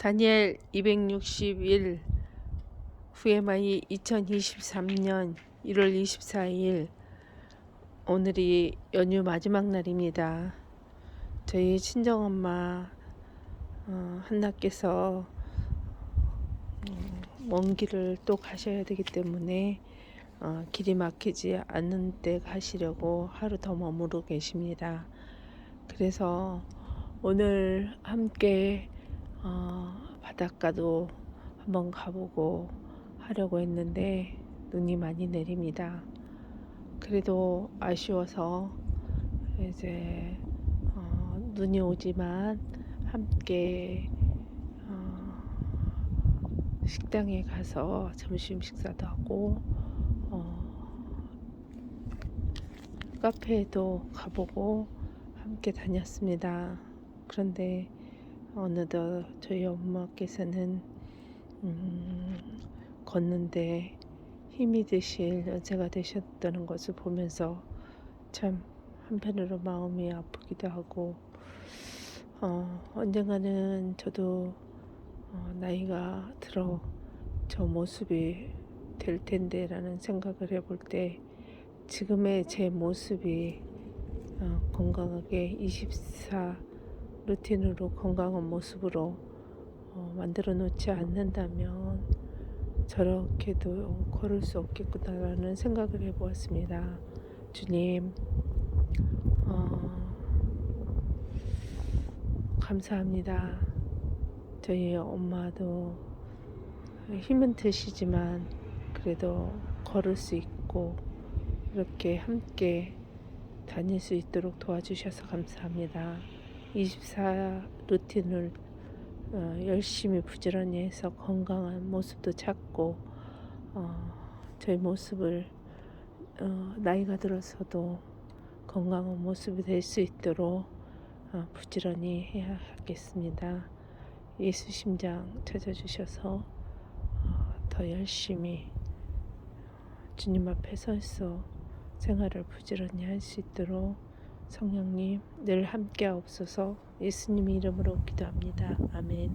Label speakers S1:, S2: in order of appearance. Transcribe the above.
S1: 다니엘 261 VMI 2023년 1월 24일 오늘이 연휴 마지막 날입니다. 저희 친정엄마 어, 한나께서 음, 먼 길을 또 가셔야 되기 때문에 어, 길이 막히지 않는 때 가시려고 하루 더 머무르고 계십니다. 그래서 오늘 함께 어, 바닷가도 한번 가보고 하려고 했는데 눈이 많이 내립니다. 그래도 아쉬워서 이제 어, 눈이 오지만 함께 어, 식당에 가서 점심 식사도 하고 어, 카페에도 가보고 함께 다녔습니다. 그런데 어느덧 저희 엄마께서는 음, 걷는데 힘이 드실 연세가 되셨다는 것을 보면서 참 한편으로 마음이 아프기도 하고 어, 언젠가는 저도 어, 나이가 들어 저 모습이 될 텐데 라는 생각을 해볼 때 지금의 제 모습이 어, 건강하게 24 루틴으로 건강한 모습으로 어, 만들어 놓지 않는다면 저렇게도 걸을 수 없겠구나라는 생각을 해보았습니다. 주님, 어, 감사합니다. 저희 엄마도 힘은 드시지만 그래도 걸을 수 있고 이렇게 함께 다닐 수 있도록 도와주셔서 감사합니다. 24 루틴을 어, 열심히 부지런히 해서 건강한 모습도 찾고 어, 저희 모습을 어, 나이가 들어서도 건강한 모습이 될 수 있도록 어, 부지런히 해야 하겠습니다. 예수 심장 찾아주셔서 어, 더 열심히 주님 앞에 서서 생활을 부지런히 할 수 있도록 성령님 늘 함께 없어서 예수님 이름으로 기도합니다. 아멘.